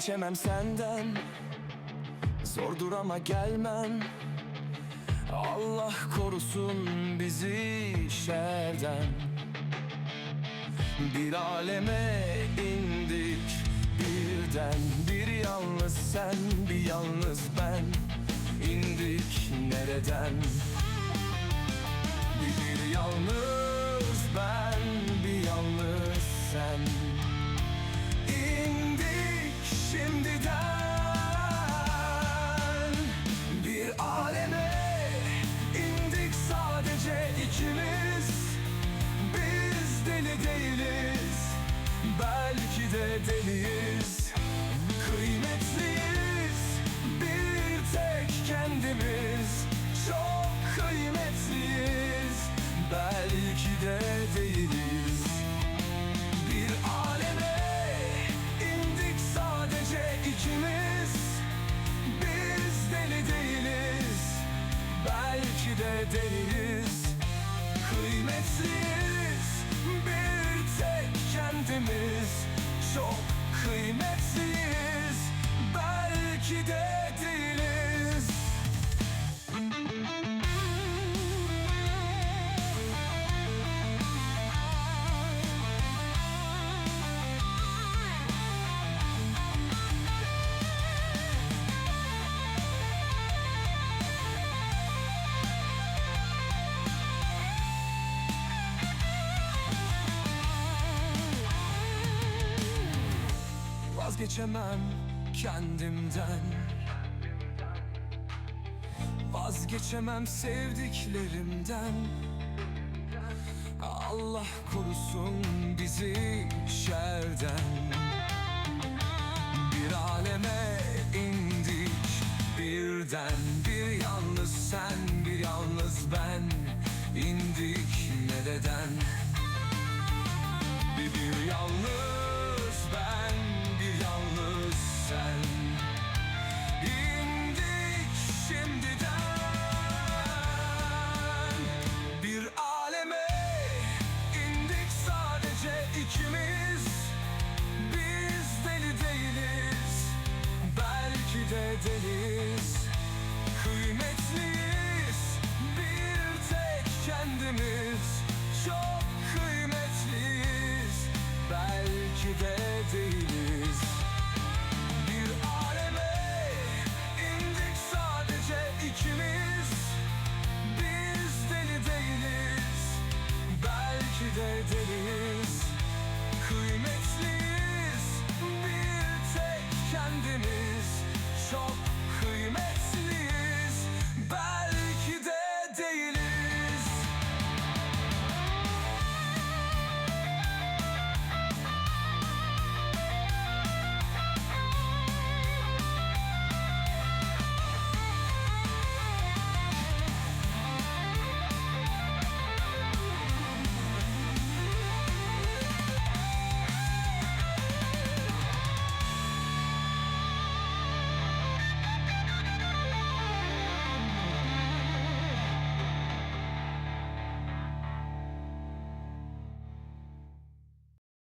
Vazgeçemem senden. Zordur ama gelmem. Allah korusun bizi şerden. Bir aleme indik birden. Bir yalnız sen bir yalnız ben indik nereden? Bir, yalnız Belki de deliyiz Kıymetliyiz. Bir tek kendimiz. Çok kıymetliyiz. Belki de Vazgeçemem kendimden. Vazgeçemem sevdiklerimden. Allah korusun bizi şerden